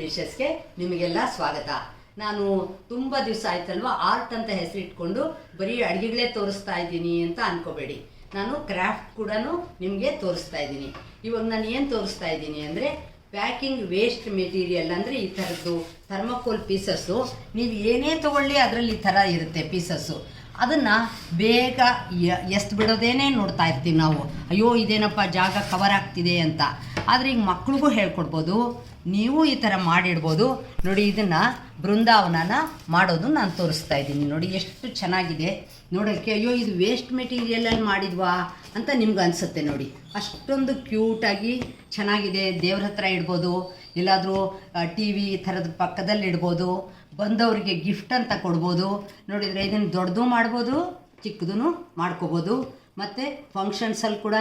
ಡಿಶಸ್ಗೆ ನಿಮಗೆಲ್ಲ ಸ್ವಾಗತ. ನಾನು ತುಂಬ ದಿವಸ ಆಯ್ತಲ್ವಾ? ಆರ್ಟ್ ಅಂತ ಹೆಸರಿಟ್ಕೊಂಡು ಬರೀ ಅಡುಗೆಗಳೇ ತೋರಿಸ್ತಾ ಇದ್ದೀನಿ ಅಂತ ಅನ್ಕೋಬೇಡಿ. ನಾನು ಕ್ರಾಫ್ಟ್ ಕೂಡ ನಿಮಗೆ ತೋರಿಸ್ತಾ ಇದ್ದೀನಿ. ಇವಾಗ ನಾನು ಏನು ತೋರಿಸ್ತಾ ಇದ್ದೀನಿ ಅಂದರೆ ಪ್ಯಾಕಿಂಗ್ ವೇಸ್ಟ್ ಮೆಟೀರಿಯಲ್ ಅಂದರೆ ಈ ಥರದ್ದು ಥರ್ಮಕೋಲ್ ಪೀಸಸ್ಸು ನೀವು ಏನೇ ತಗೊಳ್ಳಿ ಅದರಲ್ಲಿ ಈ ಥರ ಇರುತ್ತೆ ಪೀಸಸ್ಸು ಅದನ್ನು ಬೇಗ ಎಷ್ಟು ಬಿಡೋದೇನೆ ನೋಡ್ತಾ ಇರ್ತೀವಿ ನಾವು. ಅಯ್ಯೋ, ಇದೇನಪ್ಪ ಜಾಗ ಕವರ್ ಆಗ್ತಿದೆ ಅಂತ. ಆದರೆ ಈಗ ಮಕ್ಳಿಗೂ ಹೇಳ್ಕೊಡ್ಬೋದು. ನೀವು ಈ ಥರ ಮಾಡಿಡ್ಬೋದು. ನೋಡಿ, ಇದನ್ನು ಬೃಂದಾವನನ ಮಾಡೋದು ನಾನು ತೋರಿಸ್ತಾ ಇದ್ದೀನಿ. ನೋಡಿ, ಎಷ್ಟು ಚೆನ್ನಾಗಿದೆ. ನೋಡೋಕ್ಕೆ ಅಯ್ಯೋ, ಇದು ವೇಸ್ಟ್ ಮೆಟೀರಿಯಲಲ್ಲಿ ಮಾಡಿದ್ವಾ ಅಂತ ನಿಮ್ಗೆ ಅನಿಸುತ್ತೆ ನೋಡಿ. ಅಷ್ಟೊಂದು ಕ್ಯೂಟಾಗಿ ಚೆನ್ನಾಗಿದೆ. ದೇವ್ರ ಹತ್ರ ಇಡ್ಬೋದು. ಎಲ್ಲಾದರೂ ಟಿ ವಿ ಈ ಥರದ ಪಕ್ಕದಲ್ಲಿ ಇಡ್ಬೋದು. ಬಂದವರಿಗೆ ಗಿಫ್ಟ್ ಅಂತ ಕೊಡ್ಬೋದು. ನೋಡಿದರೆ ಇದನ್ನು ದೊಡ್ಡದು ಮಾಡ್ಬೋದು ಚಿಕ್ಕದೂ ಮಾಡ್ಕೋಬೋದು. ಮತ್ತು ಫಂಕ್ಷನ್ಸಲ್ಲಿ ಕೂಡ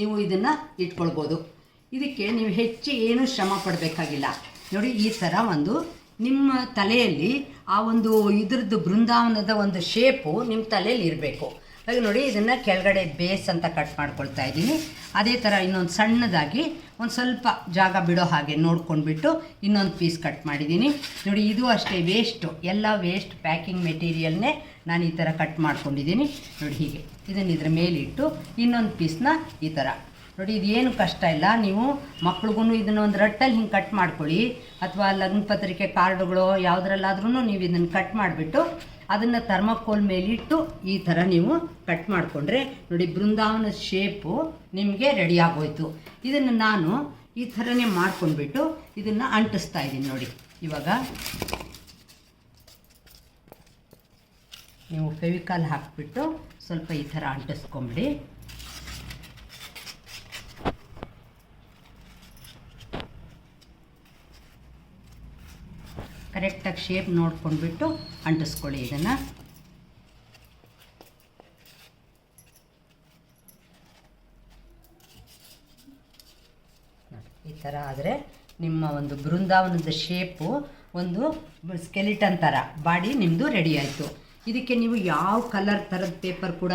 ನೀವು ಇದನ್ನು ಇಟ್ಕೊಳ್ಬೋದು. ಇದಕ್ಕೆ ನೀವು ಹೆಚ್ಚು ಏನೂ ಶ್ರಮ ಪಡಬೇಕಾಗಿಲ್ಲ. ನೋಡಿ, ಈ ಥರ ಒಂದು ನಿಮ್ಮ ತಲೆಯಲ್ಲಿ ಆ ಒಂದು ಇದ್ರದ್ದು ಬೃಂದಾವನದ ಒಂದು ಶೇಪು ನಿಮ್ಮ ತಲೆಯಲ್ಲಿ ಇರಬೇಕು. ಹಾಗೆ ನೋಡಿ, ಇದನ್ನು ಕೆಳಗಡೆ ಬೇಸ್ ಅಂತ ಕಟ್ ಮಾಡ್ಕೊಳ್ತಾ ಇದ್ದೀನಿ. ಅದೇ ಥರ ಇನ್ನೊಂದು ಸಣ್ಣದಾಗಿ ಒಂದು ಸ್ವಲ್ಪ ಜಾಗ ಬಿಡೋ ಹಾಗೆ ನೋಡ್ಕೊಂಡ್ಬಿಟ್ಟು ಇನ್ನೊಂದು ಪೀಸ್ ಕಟ್ ಮಾಡಿದ್ದೀನಿ. ನೋಡಿ, ಇದು ಅಷ್ಟೇ ವೇಸ್ಟು ಎಲ್ಲ ವೇಸ್ಟ್ ಪ್ಯಾಕಿಂಗ್ ಮೆಟೀರಿಯಲ್ನೇ ನಾನು ಈ ಥರ ಕಟ್ ಮಾಡ್ಕೊಂಡಿದ್ದೀನಿ. ನೋಡಿ, ಹೀಗೆ. ಇದನ್ನು ಇದರ ಮೇಲಿಟ್ಟು ಇನ್ನೊಂದು ಪೀಸ್ನ ಈ ಥರ ನೋಡಿ ಇದೇನು ಕಷ್ಟ ಇಲ್ಲ. ನೀವು ಮಕ್ಳಿಗೂ ಇದನ್ನ ಒಂದು ರಟ್ಟಲ್ಲಿ ಹಿಂಗೆ ಕಟ್ ಮಾಡ್ಕೊಳ್ಳಿ. ಅಥವಾ ಲಗ್ನ ಪತ್ರಿಕೆ ಕಾರ್ಡುಗಳು ಯಾವುದ್ರಲ್ಲಾದ್ರೂ ನೀವು ಇದನ್ನು ಕಟ್ ಮಾಡಿಬಿಟ್ಟು ಅದನ್ನು ಥರ್ಮಕೋಲ್ ಮೇಲಿಟ್ಟು ಈ ಥರ ನೀವು ಕಟ್ ಮಾಡಿಕೊಂಡ್ರೆ ನೋಡಿ, ಬೃಂದಾವನ ಶೇಪು ನಿಮಗೆ ರೆಡಿ ಆಗೋಯ್ತು. ಇದನ್ನು ನಾನು ಈ ಥರನೇ ಮಾಡ್ಕೊಂಡ್ಬಿಟ್ಟು ಇದನ್ನು ಅಂಟಿಸ್ತಾ ಇದ್ದೀನಿ ನೋಡಿ. ಇವಾಗ ನೀವು ಫೆವಿಕಾಲ್ ಹಾಕಿಬಿಟ್ಟು ಸ್ವಲ್ಪ ಈ ಥರ ಅಂಟಿಸ್ಕೊಂಬಿಡಿ. ಕರೆಕ್ಟಾಗಿ ಶೇಪ್ ನೋಡ್ಕೊಂಡ್ಬಿಟ್ಟು ಅಂಟಿಸ್ಕೊಳ್ಳಿ ಇದನ್ನು. ಈ ಥರ ಆದರೆ ನಿಮ್ಮ ಒಂದು ಬೃಂದಾವನದ ಶೇಪು ಒಂದು ಸ್ಕೆಲಿಟನ್ ಥರ ಬಾಡಿ ನಿಮ್ಮದು ರೆಡಿ ಆಯಿತು. ಇದಕ್ಕೆ ನೀವು ಯಾವ ಕಲರ್ ಥರದ ಪೇಪರ್ ಕೂಡ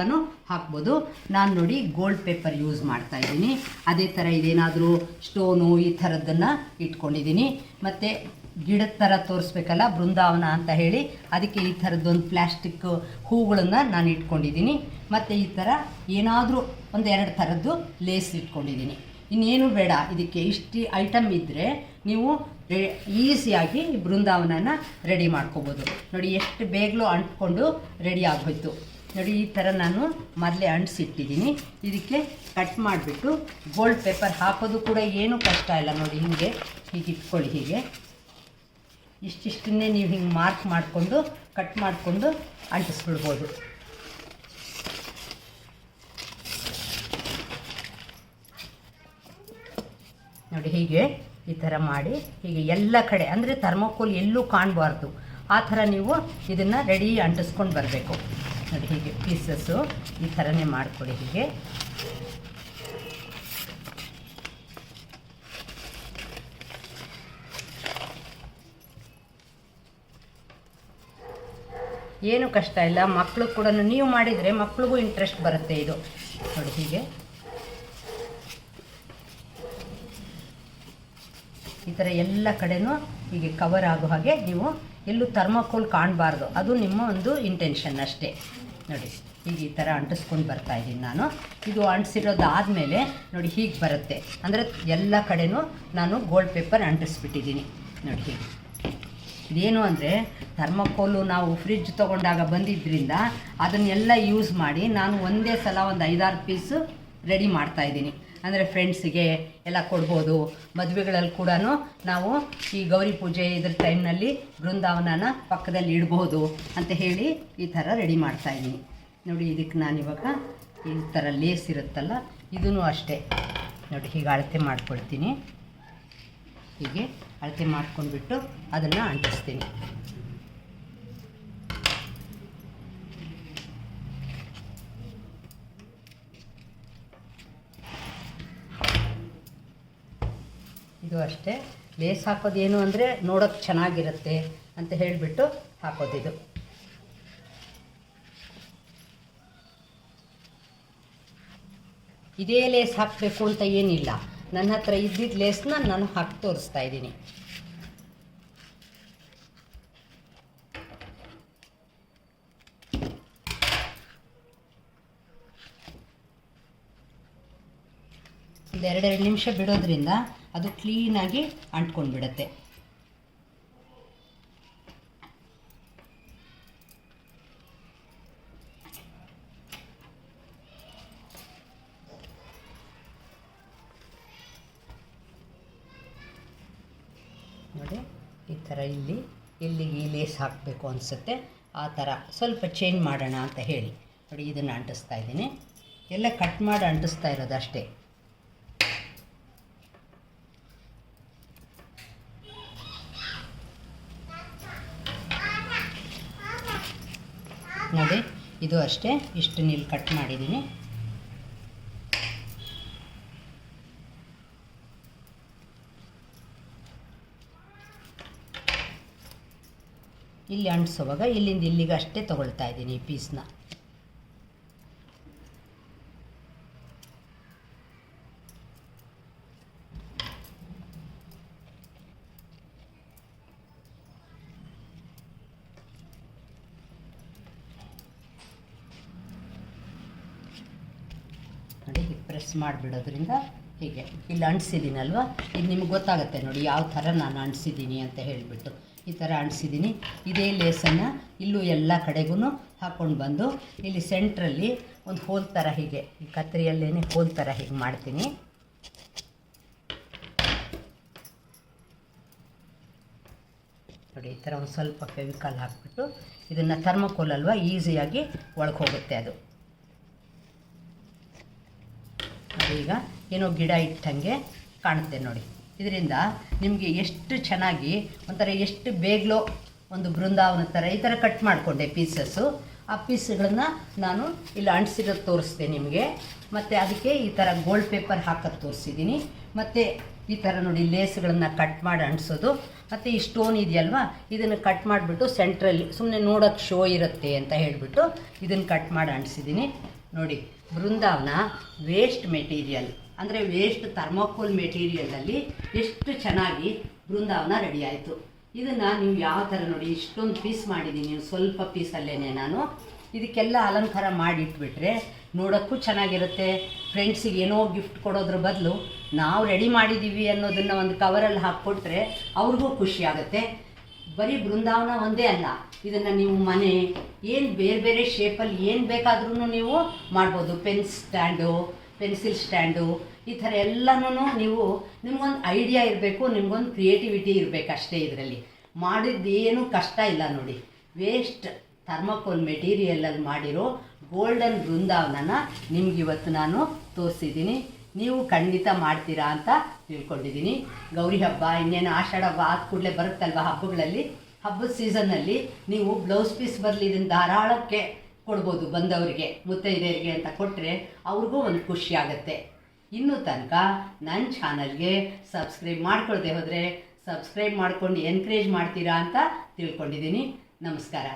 ಹಾಕ್ಬೋದು. ನಾನು ನೋಡಿ ಗೋಲ್ಡ್ ಪೇಪರ್ ಯೂಸ್ ಮಾಡ್ತಾ ಇದ್ದೀನಿ. ಅದೇ ಥರ ಇದೇನಾದರೂ ಸ್ಟೋನು ಈ ಥರದ್ದನ್ನು ಇಟ್ಕೊಂಡಿದ್ದೀನಿ. ಮತ್ತು ಗಿಡದ ಥರ ತೋರಿಸ್ಬೇಕಲ್ಲ, ಬೃಂದಾವನ ಅಂತ ಹೇಳಿ. ಅದಕ್ಕೆ ಈ ಥರದ್ದೊಂದು ಪ್ಲ್ಯಾಸ್ಟಿಕ್ ಹೂಗಳನ್ನು ನಾನು ಇಟ್ಕೊಂಡಿದ್ದೀನಿ. ಮತ್ತು ಈ ಥರ ಏನಾದರೂ ಒಂದು ಎರಡು ಥರದ್ದು ಲೇಸ್ ಇಟ್ಕೊಂಡಿದ್ದೀನಿ. ಇನ್ನೇನು ಬೇಡ, ಇದಕ್ಕೆ ಇಷ್ಟು ಐಟಮ್ ಇದ್ದರೆ ನೀವು ಈಸಿಯಾಗಿ ಬೃಂದಾವನನ ರೆಡಿ ಮಾಡ್ಕೋಬೋದು. ನೋಡಿ, ಎಷ್ಟು ಬೇಗಲೂ ಅಂಟ್ಕೊಂಡು ರೆಡಿ ಆಗೋಯ್ತು ನೋಡಿ, ಈ ಥರ ನಾನು ಮೊದಲೇ ಅಂಟಿಸಿಟ್ಟಿದ್ದೀನಿ. ಇದಕ್ಕೆ ಕಟ್ ಮಾಡಿಬಿಟ್ಟು ಗೋಲ್ಡ್ ಪೇಪರ್ ಹಾಕೋದು ಕೂಡ ಏನೂ ಕಷ್ಟ ಇಲ್ಲ ನೋಡಿ, ಹೀಗೆ ಹೀಗೆ ಇಟ್ಕೊಳ್ಳಿ ಹೀಗೆ. ಇಷ್ಟಿಷ್ಟನ್ನೇ ನೀವು ಹಿಂಗೆ ಮಾರ್ಕ್ ಮಾಡಿಕೊಂಡು ಕಟ್ ಮಾಡಿಕೊಂಡು ಅಂಟಿಸ್ಬಿಡ್ಬೋದು. ನೋಡಿ ಹೀಗೆ ಈ ಥರ ಮಾಡಿ, ಹೀಗೆ ಎಲ್ಲ ಕಡೆ, ಅಂದರೆ ಥರ್ಮೋಕೋಲ್ ಎಲ್ಲೂ ಕಾಣಬಾರ್ದು. ಆ ಥರ ನೀವು ಇದನ್ನು ರೆಡಿ ಅಂಟಿಸ್ಕೊಂಡು ಬರಬೇಕು. ನೋಡಿ ಹೀಗೆ ಪೀಸಸ್ಸು ಈ ಥರನೇ ಮಾಡಿಕೊಡಿ ಹೀಗೆ. ಏನು ಕಷ್ಟ ಇಲ್ಲ. ಮಕ್ಕಳು ಕೂಡ ನೀವು ಮಾಡಿದರೆ ಮಕ್ಳಿಗೂ ಇಂಟ್ರೆಸ್ಟ್ ಬರುತ್ತೆ ಇದು. ನೋಡಿ ಹೀಗೆ. ಈ ಥರ ಎಲ್ಲ ಕಡೆನೂ ಹೀಗೆ ಕವರ್ ಆಗೋ ಹಾಗೆ ನೀವು ಎಲ್ಲೂ ಥರ್ಮಾಕೋಲ್ ಕಾಣಬಾರ್ದು. ಅದು ನಿಮ್ಮ ಒಂದು ಇಂಟೆನ್ಷನ್ ಅಷ್ಟೇ. ನೋಡಿ, ಹೀಗೆ ಈ ಥರ ಅಂಟಿಸ್ಕೊಂಡು ಬರ್ತಾ ಇದ್ದೀನಿ ನಾನು. ಇದು ಅಂಟಿಸಿರೋದಾದಮೇಲೆ ನೋಡಿ ಹೀಗೆ ಬರುತ್ತೆ. ಅಂದರೆ ಎಲ್ಲ ಕಡೆನೂ ನಾನು ಗೋಲ್ಡ್ ಪೇಪರ್ ಅಂಟಿಸ್ಬಿಟ್ಟಿದ್ದೀನಿ. ನೋಡಿ ಹೀಗೆ. ಇದೇನು ಅಂದರೆ ಥರ್ಮಕೋಲು ನಾವು ಫ್ರಿಜ್ ತೊಗೊಂಡಾಗ ಬಂದಿದ್ದರಿಂದ ಅದನ್ನೆಲ್ಲ ಯೂಸ್ ಮಾಡಿ ನಾನು ಒಂದೇ ಸಲ ಒಂದು ಐದಾರು ಪೀಸು ರೆಡಿ ಮಾಡ್ತಾಯಿದ್ದೀನಿ ಅಂದರೆ ಫ್ರೆಂಡ್ಸಿಗೆ ಎಲ್ಲ ಕೊಡ್ಬೋದು, ಮದುವೆಗಳಲ್ಲಿ ಕೂಡ ನಾವು ಈ ಗೌರಿ ಪೂಜೆ ಇದ್ರ ಟೈಮ್ನಲ್ಲಿ ಬೃಂದಾವನನ ಪಕ್ಕದಲ್ಲಿ ಇಡ್ಬೋದು ಅಂತ ಹೇಳಿ ಈ ಥರ ರೆಡಿ ಮಾಡ್ತಾ ಇದ್ದೀನಿ. ನೋಡಿ ಇದಕ್ಕೆ ನಾನಿವಾಗ ಈ ಥರ ಲೇಸ್ ಇರುತ್ತಲ್ಲ ಇದೂ ಅಷ್ಟೇ. ನೋಡಿ ಹೀಗೆ ಅಳತೆ ಮಾಡ್ಕೊಳ್ತೀನಿ. ಹೀಗೆ ಅಳತೆ ಮಾಡ್ಕೊಂಡ್ಬಿಟ್ಟು ಅದನ್ನು ಅಂಟಿಸ್ತೀನಿ. ಇದು ಅಷ್ಟೇ. ಲೇಸ್ ಹಾಕೋದೇನು ಅಂದರೆ ನೋಡೋಕ್ಕೆ ಚೆನ್ನಾಗಿರುತ್ತೆ ಅಂತ ಹೇಳಿಬಿಟ್ಟು ಹಾಕೋದಿದು. ಇದೇ ಲೇಸ್ ಹಾಕಬೇಕು ಅಂತ ಏನಿಲ್ಲ. ನನ್ನ ಹತ್ರ ಇದ್ದಿದ್ದ ಲೇಸ್ನ ನಾನು ಹಾಕಿ ತೋರಿಸ್ತಾ ಇದ್ದೀನಿ. ಒಂದೆರಡೆರಡು ನಿಮಿಷ ಬಿಡೋದ್ರಿಂದ ಅದು ಕ್ಲೀನಾಗಿ ಅಂಟ್ಕೊಂಡ್ಬಿಡತ್ತೆ. ಥರ ಇಲ್ಲಿ, ಇಲ್ಲಿಗೆ ಈ ಲೇಸ್ ಹಾಕಬೇಕು ಅನಿಸುತ್ತೆ. ಆ ಥರ ಸ್ವಲ್ಪ ಚೇಂಜ್ ಮಾಡೋಣ ಅಂತ ಹೇಳಿ. ನೋಡಿ, ಇದನ್ನು ಅಂಟಿಸ್ತಾ ಇದ್ದೀನಿ. ಎಲ್ಲ ಕಟ್ ಮಾಡಿ ಅಂಟಿಸ್ತಾ ಇರೋದು ಅಷ್ಟೇ. ನೋಡಿ, ಇದು ಅಷ್ಟೇ. ಇಷ್ಟು ನೀರು ಕಟ್ ಮಾಡಿದ್ದೀನಿ. ಇಲ್ಲಿ ಅಂಟಿಸುವಾಗ ಇಲ್ಲಿಂದ ಇಲ್ಲಿಗೆ ಅಷ್ಟೇ ತೊಗೊಳ್ತಾ ಇದ್ದೀನಿ ಈ ಪೀಸ್ನ ಪ್ರೆಸ್ ಮಾಡಿಬಿಡೋದ್ರಿಂದ ಹೀಗೆ. ಇಲ್ಲಿ ಅಂಟಿಸಿದ್ದೀನಲ್ವ? ಇದು ನಿಮ್ಗೆ ಗೊತ್ತಾಗುತ್ತೆ ನೋಡಿ, ಯಾವ ಥರ ನಾನು ಅಂಟಿಸಿದ್ದೀನಿ ಅಂತ ಹೇಳಿಬಿಟ್ಟು. ಈ ಥರ ಅಂಟಿಸಿದ್ದೀನಿ ಇದೇ ಲೇಸನ್ನು ಇಲ್ಲೂ ಎಲ್ಲ ಕಡೆಗೂ ಹಾಕ್ಕೊಂಡು ಬಂದು ಇಲ್ಲಿ ಸೆಂಟ್ರಲ್ಲಿ ಒಂದು ಹೋಲ್ ಥರ ಹೀಗೆ, ಈ ಕತ್ತರಿಯಲ್ಲೇ ಹೋಲ್ ಥರ ಹೀಗೆ ಮಾಡ್ತೀನಿ. ನೋಡಿ, ಈ ಥರ ಒಂದು ಸ್ವಲ್ಪ ಫೆವಿಕಾಲ್ ಹಾಕ್ಬಿಟ್ಟು ಇದನ್ನು ಥರ್ಮಕೋಲ್ ಅಲ್ವಾ ಈಸಿಯಾಗಿ ಒಳಗೆ ಹೋಗುತ್ತೆ ಅದು ಈಗ ಏನೋ ಗಿಡ ಇಟ್ಟಂಗೆ ಕಾಣುತ್ತೆ ನೋಡಿ. ಇದರಿಂದ ನಿಮಗೆ ಎಷ್ಟು ಚೆನ್ನಾಗಿ ಒಂಥರ ಎಷ್ಟು ಬೇಗಲೋ ಒಂದು ಬೃಂದಾವನ ಥರ ಈ ಥರ ಕಟ್ ಮಾಡಿಕೊಂಡೆ ಪೀಸಸ್ಸು ಆ ಪೀಸ್ಗಳನ್ನು ನಾನು ಇಲ್ಲಿ ಅಂಟಿಸಿರೋದು ತೋರಿಸ್ದೆ ನಿಮಗೆ. ಮತ್ತು ಅದಕ್ಕೆ ಈ ಥರ ಗೋಲ್ಡ್ ಪೇಪರ್ ಹಾಕೋದು ತೋರಿಸಿದ್ದೀನಿ ಮತ್ತು ಈ ಥರ ನೋಡಿ ಲೇಸ್ಗಳನ್ನು ಕಟ್ ಮಾಡಿ ಅಂಟಿಸೋದು. ಮತ್ತು ಈ ಸ್ಟೋನ್ ಇದೆಯಲ್ವಾ? ಇದನ್ನು ಕಟ್ ಮಾಡಿಬಿಟ್ಟು ಸೆಂಟ್ರಲ್ಲಿ ಸುಮ್ಮನೆ ನೋಡೋಕ್ಕೆ ಶೋ ಇರುತ್ತೆ ಅಂತ ಹೇಳಿಬಿಟ್ಟು ಇದನ್ನು ಕಟ್ ಮಾಡಿ ಅಂಟಿಸಿದ್ದೀನಿ ನೋಡಿ, ಬೃಂದಾವನ ವೇಸ್ಟ್ ಮೆಟೀರಿಯಲ್ ಅಂದರೆ ವೇಸ್ಟ್ ಥರ್ಮಾಕೋಲ್ ಮೆಟೀರಿಯಲಲ್ಲಿ ಎಷ್ಟು ಚೆನ್ನಾಗಿ ಬೃಂದಾವನ ರೆಡಿ ಆಯಿತು. ಇದನ್ನು ನೀವು ಯಾವ ಥರ ನೋಡಿ, ಇಷ್ಟೊಂದು ಪೀಸ್ ಮಾಡಿದ್ದೀನಿ, ಸ್ವಲ್ಪ ಪೀಸಲ್ಲೇ ನಾನು. ಇದಕ್ಕೆಲ್ಲ ಅಲಂಕಾರ ಮಾಡಿ ಇಟ್ಬಿಟ್ರೆ ನೋಡೋಕ್ಕೂ ಚೆನ್ನಾಗಿರುತ್ತೆ. ಫ್ರೆಂಡ್ಸಿಗೆ ಏನೋ ಗಿಫ್ಟ್ ಕೊಡೋದ್ರ ಬದಲು ನಾವು ರೆಡಿ ಮಾಡಿದ್ದೀವಿ ಅನ್ನೋದನ್ನು ಒಂದು ಕವರಲ್ಲಿ ಹಾಕ್ಕೊಟ್ರೆ ಅವ್ರಿಗೂ ಖುಷಿಯಾಗುತ್ತೆ ಬರೀ ಬೃಂದಾವನ ಒಂದೇ ಅಲ್ಲ, ಇದನ್ನು ನೀವು ಮನೆ, ಏನು ಬೇರೆ ಬೇರೆ ಶೇಪಲ್ಲಿ ಏನು ಬೇಕಾದ್ರೂ ನೀವು ಮಾಡ್ಬೋದು. ಪೆನ್ ಸ್ಟ್ಯಾಂಡು ಪೆನ್ಸಿಲ್ ಸ್ಟ್ಯಾಂಡು, ಈ ಥರ ಎಲ್ಲನೂ ನೀವು ನಿಮ್ಗೊಂದು ಐಡಿಯಾ ಇರಬೇಕು, ನಿಮ್ಗೊಂದು ಕ್ರಿಯೇಟಿವಿಟಿ ಇರಬೇಕು ಅಷ್ಟೇ ಇದರಲ್ಲಿ. ಮಾಡಿದ್ದೇನು ಕಷ್ಟ ಇಲ್ಲ ನೋಡಿ. ವೇಸ್ಟ್ ಥರ್ಮಕೋಲ್ ಮೆಟೀರಿಯಲಲ್ಲಿ ಮಾಡಿರೋ ಗೋಲ್ಡನ್ ಬೃಂದಾವನನ ನಿಮ್ಗೆ ಇವತ್ತು ನಾನು ತೋರಿಸಿದ್ದೀನಿ. ನೀವು ಖಂಡಿತ ಮಾಡ್ತೀರಾ ಅಂತ ತಿಳ್ಕೊಂಡಿದ್ದೀನಿ. ಗೌರಿ ಹಬ್ಬ, ಇನ್ನೇನು ಆಷಾಢ ಹಬ್ಬ ಆದ ಕೂಡಲೇ ಬರುತ್ತಲ್ವ ಹಬ್ಬಗಳಲ್ಲಿ? ಹಬ್ಬದ ಸೀಸನ್ನಲ್ಲಿ ನೀವು ಬ್ಲೌಸ್ ಪೀಸ್ ಬರಲಿ ಇದನ್ನು ಧಾರಾಳಕ್ಕೆ ಕೊಡ್ಬೋದು ಬಂದವರಿಗೆ, ಮುತ್ತೈದೆಯರಿಗೆ ಅಂತ ಕೊಟ್ಟರೆ ಅವ್ರಿಗೂ ಒಂದು ಖುಷಿ ಆಗುತ್ತೆ. ಇನ್ನೂ ತನಕ ನನ್ನ ಚಾನಲ್ಗೆ ಸಬ್ಸ್ಕ್ರೈಬ್ ಮಾಡ್ಕೊಳ್ದೆ ಹೋದರೆ ಸಬ್ಸ್ಕ್ರೈಬ್ ಮಾಡ್ಕೊಂಡು ಎನ್ಕರೇಜ್ ಮಾಡ್ತೀರಾ ಅಂತ ತಿಳ್ಕೊಂಡಿದ್ದೀನಿ. ನಮಸ್ಕಾರ.